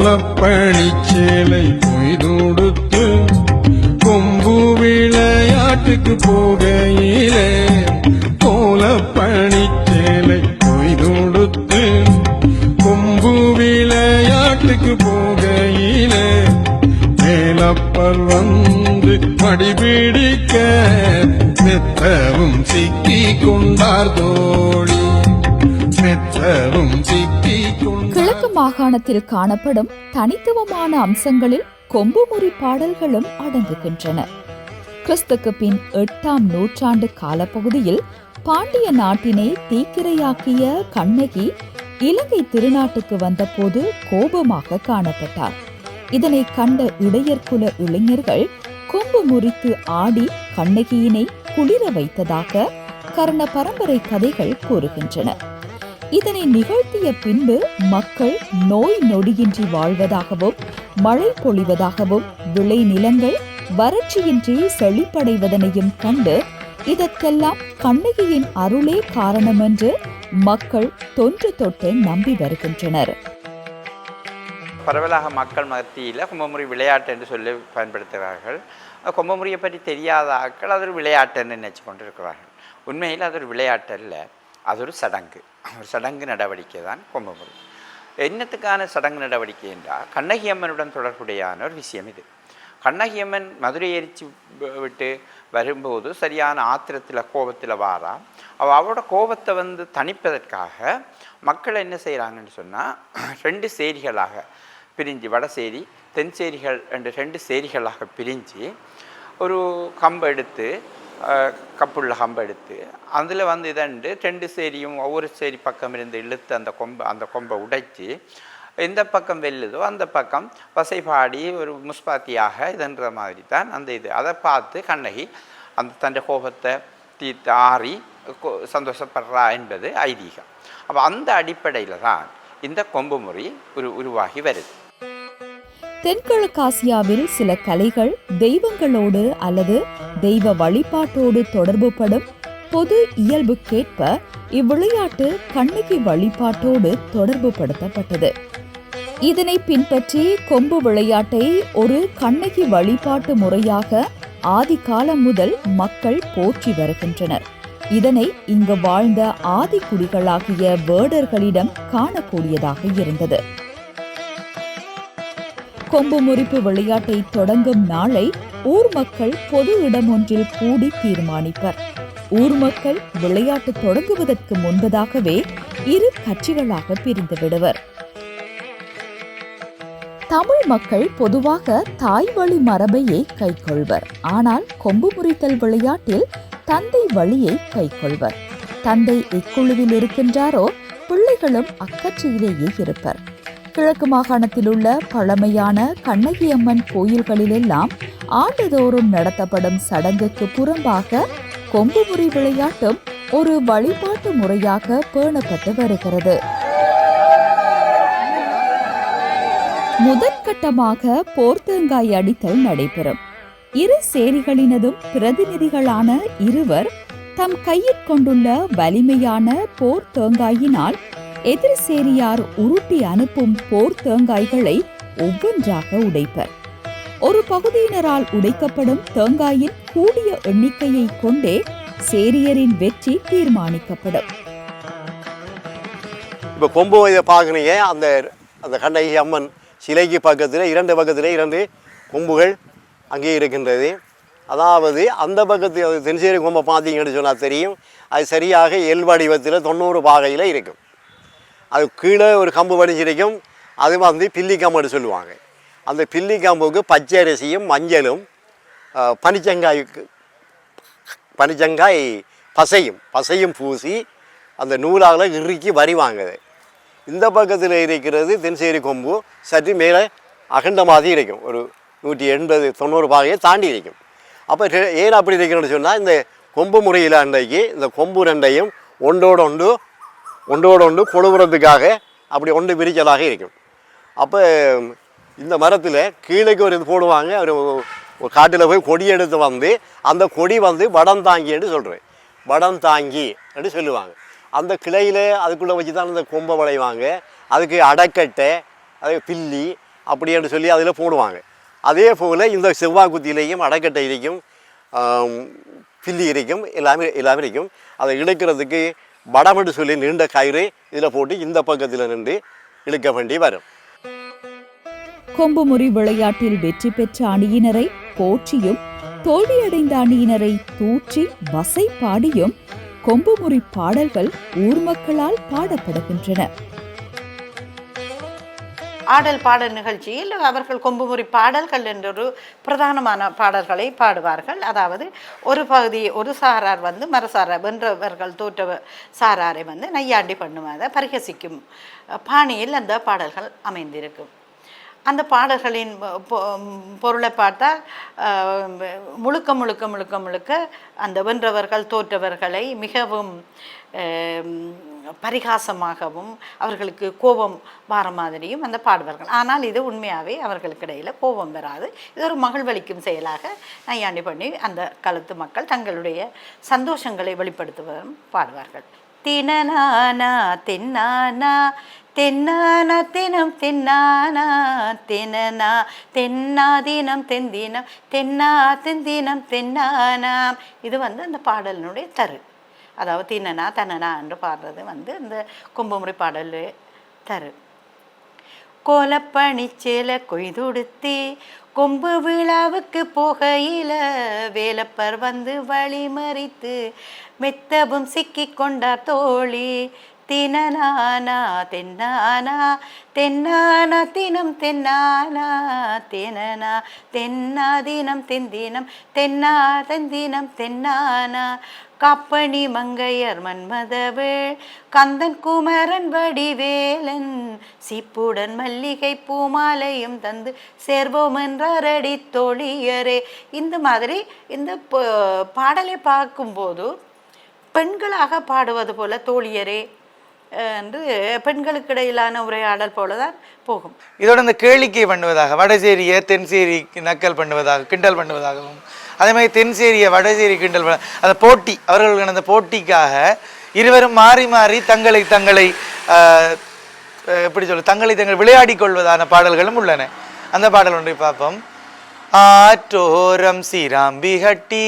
கோலப்பணிச்சேலை கொய்தொடுத்து கொம்பு விளையாட்டுக்கு போகையிலே கோலப்பணிச்சேலை கொய்தொடுத்து கொம்பு விளையாட்டுக்கு போகையிலே மேலப்பர் வந்து மடிபிடிக்க மெத்தவும் சிக்கி கொண்டார் தோழி. கிழக்கு மாகாணத்தில் காணப்படும் தனித்துவமான அம்சங்களில் கொம்புமுறி பாடல்களும் அடங்குகின்றன. கிறிஸ்துக்கு பின் எட்டாம் நூற்றாண்டு காலப்பகுதியில் பாண்டிய நாட்டினை தீக்கிரையாக்கிய கண்ணகி இலங்கை திருநாட்டுக்கு வந்தபோது கோபமாக காணப்பட்டார். இதனை கண்ட இடையர்குல இளைஞர்கள் கொம்பு முறித்து ஆடி கண்ணகியினை குளிர வைத்ததாக கர்ண பரம்பரை கதைகள் கூறுகின்றன. இதனை நிகழ்த்திய பின்பு மக்கள் நோய் நொடியின்றி வாழ்வதாகவும் மழை பொழிவதாகவும் விளை நிலங்கள் வறட்சியின்றி செழிப்படைவதனையும் கண்டு இதற்கெல்லாம் கண்ணகியின் அருளே காரணமென்று மக்கள் தொன்று தொட்டு நம்பி வருகின்றனர். பரவலாக மக்கள் மத்தியில் கும்பமுறை விளையாட்டு என்று சொல்லி பயன்படுத்துகிறார்கள். கும்பமுறையை பற்றி தெரியாத ஆட்கள் அது ஒரு விளையாட்டுன்னு நினைச்சு கொண்டு இருக்கிறார்கள் உண்மையில் அது ஒரு விளையாட்டு இல்லை அது ஒரு சடங்கு ஒரு சடங்கு நடவடிக்கை தான் கும்பமுறை என்னத்துக்கான சடங்கு நடவடிக்கை என்றால் கண்ணகி அம்மனுடன் தொடர்புடையான ஒரு விஷயம் இது கண்ணகி அம்மன் மதுரை எரிச்சு விட்டு வரும்போது சரியான ஆத்திரத்தில் கோபத்தில் வாரா அவள் அவளோட கோபத்தை வந்து தணிப்பதற்காக மக்கள் என்ன செய்கிறாங்கன்னு சொன்னால் ரெண்டு சேரிகளாக பிரிஞ்சு வடசேரி தென் சேரிகள் என்று ரெண்டு சேரிகளாக பிரிஞ்சு ஒரு கம்பை எடுத்து கப்புள்ள கம்பெடுத்து அதில் வந்து இதண்டு ரெண்டு சேரியும் ஒவ்வொரு சேரி பக்கம் இருந்து இழுத்து அந்த கொம்பை அந்த கொம்பை உடைச்சி எந்த பக்கம் வெல்லுதோ அந்த பக்கம் வசைபாடி ஒரு முஸ்பாத்தியாக இதுன்ற மாதிரி தான் அந்த இது அதை பார்த்து கண்ணகி அந்த தன் கோபத்தை தீர்த்து ஆறி கொ- சந்தோஷப்படுறா என்பது ஐதீகம் அப்போ அந்த அடிப்படையில் தான் இந்த கொம்பு முறை உரு உருவாகி வருது தென்கிழக்காசியாவில் சில கலைகள் தெய்வங்களோடு அல்லது தெய்வ வழிபாட்டோடு தொடர்புபடும் பொது இயல்புக்கேற்ப இவ்விளையாட்டு கண்ணகி வழிபாட்டோடு தொடர்புபடுத்தப்பட்டது. இதனை பின்பற்றி கொம்பு விளையாட்டை ஒரு கண்ணகி வழிபாட்டு முறையாக ஆதி காலம் முதல் மக்கள் போற்றி வருகின்றனர். இதனை இங்கு வாழ்ந்த ஆதிக்குடிகளாகிய வேடர்களிடம் காணக்கூடியதாக இருந்தது. கொம்பு முறிப்பு விளையாட்டை தொடங்கும் நாளை ஊர் மக்கள் பொது இடம் ஒன்றில் கூடி தீர்மானிப்பர். ஊர் மக்கள் விளையாட்டு தொடங்குவதற்கு முன்பதாகவே இரு கட்சிகளாக பிரிந்து விடுவர். தமிழ் மக்கள் பொதுவாக தாய் வழி மரபையே கைக்கொள்வர். ஆனால் கொம்பு முறித்தல் விளையாட்டில் தந்தை வழியை கைக்கொள்வர். தந்தை எக்குழுவில் இருக்கின்றாரோ பிள்ளைகளும் அக்கட்சியிலேயே இருப்பர். கிழக்கு மாகாணத்தில் உள்ள பழமையான கண்ணகியம்மன் கோயில்களிலெல்லாம் ஆண்டுதோறும் நடத்தப்படும் சடங்குக்கு புறம்பாக கொம்புமுறி விளையாட்டும் ஒரு வழிபாட்டு முறையாக பேணப்பட்டு வருகிறது. முதற்கட்டமாக போர்த்தேங்காய் அடித்தல் நடைபெறும். இரு சேரிகளினதும் பிரதிநிதிகளான இருவர் தம் கையில் கொண்டுள்ள வலிமையான போர் தேங்காயினால் எதிர் சேரியார் உருட்டி அனுப்பும் போர் தேங்காய்களை ஒவ்வொன்றாக உடைப்பர். ஒரு பகுதியினரால் உடைக்கப்படும் தேங்காயின் கூடிய எண்ணிக்கையை கொண்டே சேரியரின் வெற்றி தீர்மானிக்கப்படும். இப்போ கொம்பு இதை பார்க்குறீங்க. அந்த அந்த கண்ணகி அம்மன் சிலைக்கு பக்கத்தில் இரண்டு பக்கத்தில் இரண்டு கொம்புகள் அங்கே இருக்கின்றது. அதாவது அந்த பக்கத்தில் தென்சேரி கொம்பை பார்த்தீங்கன்னு சொன்னால் தெரியும். அது சரியாக எல் வடிவத்தில் தொண்ணூறு பாகையில் இருக்கும். அது கீழே ஒரு கம்பு வடிஞ்சிருக்கும். அது வந்து பில்லி கம்புன்னு சொல்லுவாங்க. அந்த பில்லி கம்புக்கு பச்சை அரிசியும் மஞ்சளும் பனிச்சங்காய்க்கு பனிச்சங்காய் பசையும் பசையும் பூசி அந்த நூலால் இறுக்கி வரிவாங்குது இந்த பக்கத்தில் இருக்கிறது தென்சேரி கொம்பு சற்று மேலே அகண்ட மாதிரி இருக்கும். ஒரு நூற்றி எண்பது தொண்ணூறு பாகையை தாண்டி இருக்கும். அப்போ ஏன் அப்படி இருக்கணும்னு சொன்னால் இந்த கொம்பு முறையில் அன்றைக்கு இந்த கொம்பு ரெண்டையும் ஒன்றோடு ஒன்று ஒன்றோடு ஒன்று கொழுவுறதுக்காக அப்படி ஒன்று விரிச்சலாக இருக்கும். அப்போ இந்த மரத்தில் கீழேக்கு ஒரு இது போடுவாங்க. ஒரு ஒரு காட்டில் போய் கொடி எடுத்து வந்து அந்த கொடி வந்து வடம் தாங்கின்னு சொல்கிறேன் வடம் தாங்கி அப்படின்னு சொல்லுவாங்க. அந்த கிளையில் அதுக்குள்ளே வச்சு தான் அந்த கொம்பை வளைவாங்க. அதுக்கு அடக்கட்டை அது பில்லி அப்படின்னு சொல்லி அதில் போடுவாங்க. அதே போல் இந்த செவ்வாய் அடக்கட்டை அடைக்கட்டை இருக்கும் பில்லி இருக்கும் எல்லாமே எல்லாமே இருக்கும். அதை இழுக்கிறதுக்கு படமென்று சொல்லி நீண்ட கயிறு இதில் போட்டு இந்த பக்கத்தில் நின்று இழுக்க வேண்டி வரும். கொம்புமுறி விளையாட்டில் வெற்றி பெற்ற அணியினரை போற்றியும் தோல்வியடைந்த அணியினரை தூற்றி வசை பாடியும் கொம்புமுறி பாடல்கள் ஊர் மக்களால் பாடப்படுகின்றன. ஆடல் பாடல் நிகழ்ச்சியில் அவர்கள் கொம்புமுறி பாடல்கள் என்றொரு பிரதானமான பாடல்களை பாடுவார்கள். அதாவது ஒரு பகுதி ஒரு சாரார் வந்து மரசாரார் வென்றவர்கள் தோற்ற சாராரை வந்து நையாண்டி பண்ணுவதை பரிகசிக்கும் பாணியில் அந்த பாடல்கள் அமைந்திருக்கும். அந்த பாடல்களின் பொ- பொருளை பார்த்தால் முழுக்க முழுக்க முழுக்க முழுக்க அந்த வென்றவர்கள் தோற்றவர்களை மிகவும் பரிகாசமாகவும் அவர்களுக்கு கோபம் வார மாதிரியும் அந்த பாடுவார்கள் ஆனால் இது உண்மையாகவே அவர்களுக்கு இடையில் கோபம் வராது. இது ஒரு மகிழ்வளிக்கும் செயலாக நையாண்டி பண்ணி அந்த காலத்து மக்கள் தங்களுடைய சந்தோஷங்களை வெளிப்படுத்துவதும் பாடுவார்கள். தினநானா தின்னானா தென்னானா தினம் தென்னானா தினனா தென்னா தினம் தென்தினம் தென்னா தென்தினம் தென்னானா. இது வந்து அந்த பாடலினுடைய தரு. அதாவது தின்னனா தன்னனா என்று பாடுறது வந்து இந்த கும்பமுறை பாடல் தரு. கோலப்பணிச்சேல கொய்துடுத்தி கொம்பு விழாவுக்கு போகையில வேலப்பர் வந்து வழிமறித்து மெத்தவும் சிக்கி கொண்டார் தோழி தினநானா தென்னானா தென்னானா தினம் தென்னானா தினனா தென்னா தினம் தென்தினம் தென்னா தென்தினம் தென்னானா. காப்பணி மங்கையர் மன்மதவள் கந்தன் குமரன் வடிவேலன் சிப்புடன் மல்லிகை பூமாலையும் தந்து சேர்வோம் என்றாரடி தோழியரே இந்த மாதிரி இந்த பாடலை பார்க்கும்போது பெண்களாக பாடுவது போல தோழியரே. என்று பெண்களுக்கு இடையிலான உரையாடல் போல தான் போகும். இதோட இந்த கேளிக்கை பண்ணுவதாக வடசேரிய தென்சேரி நக்கல் பண்ணுவதாக கிண்டல் பண்ணுவதாகவும் அதே மாதிரி தென்சேரிய வடசேரி கிண்டல் அந்த போட்டி அவர்களுக்கு அந்த போட்டிக்காக இருவரும் மாறி மாறி தங்களை தங்களை எப்படி சொல்ல தங்களை தங்கள் விளையாடி கொள்வதான பாடல்களும் உள்ளன. அந்த பாடல் ஒன்றை பார்ப்போம். ஆற்றோரம் சீராம்பி கட்டி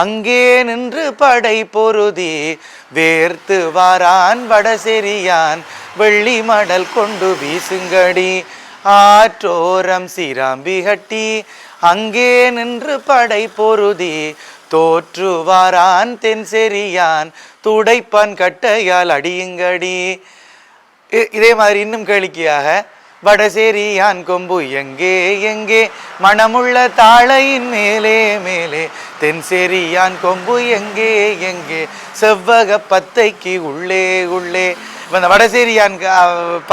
அங்கே நின்று படை பொருதி வேர்த்து வாரான் வடசெரியான் வெள்ளி மடல் கொண்டு வீசுங்கடி. ஆற்றோரம் சீராம்பி கட்டி அங்கே நின்று படை பொருதி தோற்று வாரான் தென்செரியான் துடைப்பான் கட்டையால் அடியுங்கடி. இதே மாதிரி இன்னும் கேளிக்கையாக வடசேரியான் கொம்பு எங்கே எங்கே? மணமுள்ள தாழையின் மேலே மேலே. தென்சேரியான் கொம்பு எங்கே எங்கே? செவ்வக பத்தைக்கு உள்ளே உள்ளே. இந்த வடசேரியான்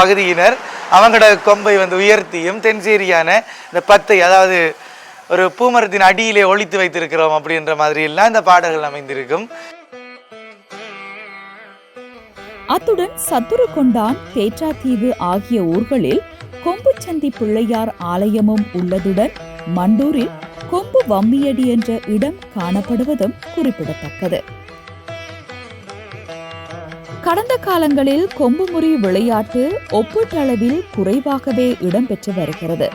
பகுதியினர். அவங்களோட கொம்பை வந்து உயர்த்தியும் தென்சேரியான இந்த பத்தை அதாவது ஒரு பூமரத்தின் அடியிலே ஒளித்து வைத்திருக்கிறோம் அப்படின்ற மாதிரி எல்லாம் இந்த பாடல்கள் அமைந்திருக்கும். அத்துடன் சத்துருக்கொண்டான் தேற்றாத்தீவு ஆகிய ஊர்களில் கொம்புச்சந்தி பிள்ளையார் ஆலயமும் உள்ளதுடன் மண்டூரில் கொம்பு வம்மியடி என்ற இடம் காணப்படுவதும் குறிப்பிடத்தக்கது. கடந்த காலங்களில் கொம்புமுறி விளையாட்டு ஒப்பீட்டளவில் குறைவாகவே இடம்பெற்று வருகிறது.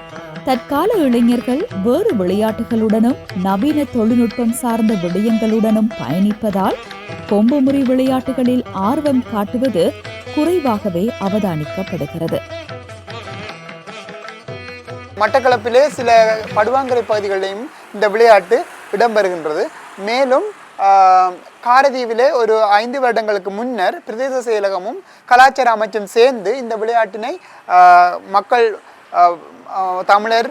தற்கால இளைஞர்கள் வேறு விளையாட்டுகளுடனும் நவீன தொழில்நுட்பம் சார்ந்த விடயங்களுடனும் பயணிப்பதால் கொம்புமுறி விளையாட்டுகளில் ஆர்வம் காட்டுவது குறைவாகவே அவதானிக்கப்படுகிறது. மட்டக்களப்பிலே சில படுவாங்கரை பகுதிகளிலையும் இந்த விளையாட்டு இடம்பெறுகின்றது. மேலும் காரதீவிலே ஒரு ஐந்து வருடங்களுக்கு முன்னர் பிரதேச செயலகமும் கலாச்சார அமைச்சும் சேர்ந்து இந்த விளையாட்டினை மக்கள் தமிழர்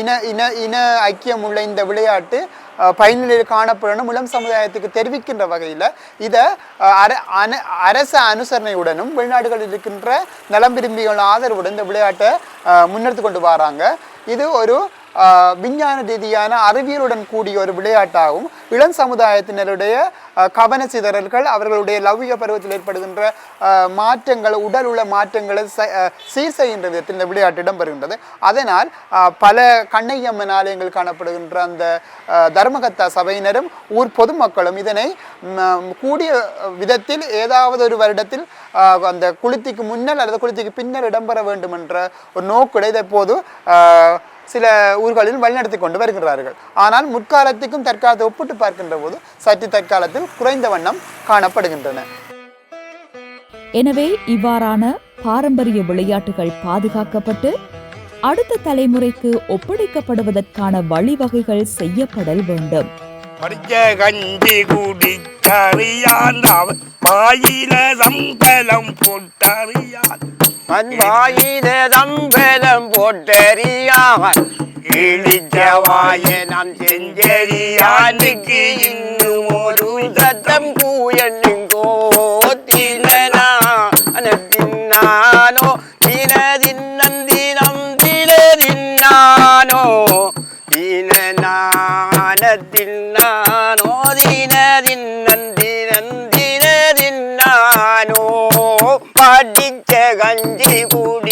இன இன இன ஐக்கியம் உள்ள இந்த விளையாட்டு பயனில் பயனிலையில் காணப்படணும் இளம் சமுதாயத்துக்கு தெரிவிக்கின்ற வகையில் இதை அர அன அரச அனுசரணையுடனும் வெளிநாடுகளில் இருக்கின்ற நலம் விரும்பிகள் ஆதரவுடன் இந்த விளையாட்டை முன்னெடுத்து கொண்டு வராங்க. இது ஒரு ஆஹ், விஞ்ஞான ரீதியான அறிவியலுடன் கூடிய ஒரு விளையாட்டாகவும் இளம் சமுதாயத்தினருடைய கவன சிதறல்கள் அவர்களுடைய லௌகிக பருவத்தில் ஏற்படுகின்ற மாற்றங்கள் உடல் உள்ள மாற்றங்களை சீர் செய்கின்ற விதத்தில் இந்த விளையாட்டு இடம்பெறுகின்றது. அதனால் பல கண்ணையம்மன் ஆலயங்கள் காணப்படுகின்ற அந்த தர்மகத்தா சபையினரும் ஊர் பொதுமக்களும் இதனை கூடிய விதத்தில் ஏதாவது ஒரு வருடத்தில் அந்த குளித்திக்கு முன்னல் அல்லது குளித்திக்கு பின்னர் இடம்பெற வேண்டும் என்ற ஒரு நோக்குடன் இதை சில ஊர்களில் வழிநடத்தி கொண்டு வருகிறார்கள். ஆனால் முற்காலத்துக்கும் தற்காலத்தை ஒப்பிட்டு பார்க்கின்ற போது சற்று தற்காலத்தில் குறைந்த வண்ணம் காணப்படுகின்றன. எனவே இவ்வாறான பாரம்பரிய விளையாட்டுகள் பாதுகாக்கப்பட்டு அடுத்த தலைமுறைக்கு ஒப்படைக்கப்படுவதற்கான வழிவகைகள் செய்யப்படல் வேண்டும். படிச்ச கஞ்சி குடிச்சறியான் அவன் வாயில சம்பளம் போட்டறியான் வாயில தம்பலம் போட்டறியாமல் இழிச்ச வாய நாம் செஞ்சறியானுக்கு இன்னும் ஒரு சத்தம் கூயண்ணுங்கோ தினதின்னானோ படிச்ச கஞ்சி குடிச்ச